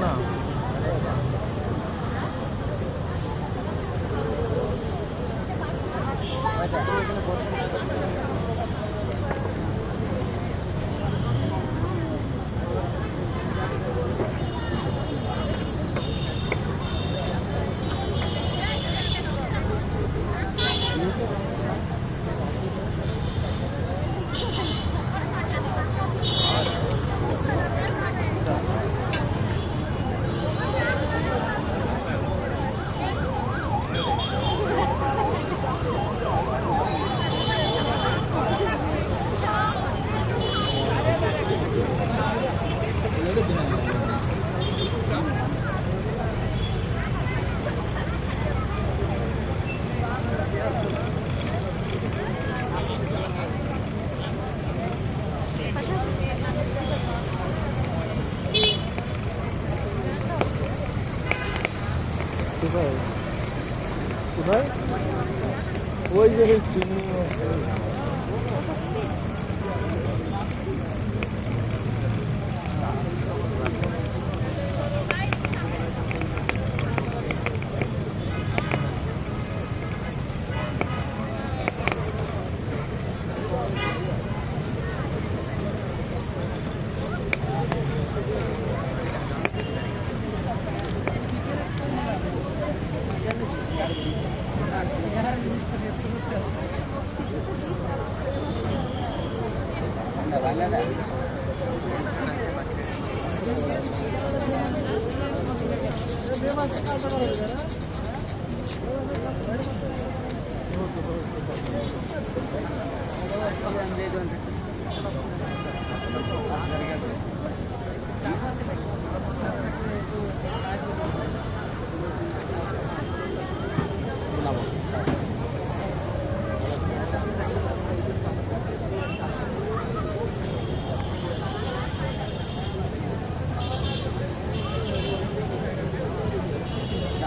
না ওই যে চিনি। ಅಂದರೆ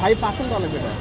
ভাই পার্সেল কলে বেটা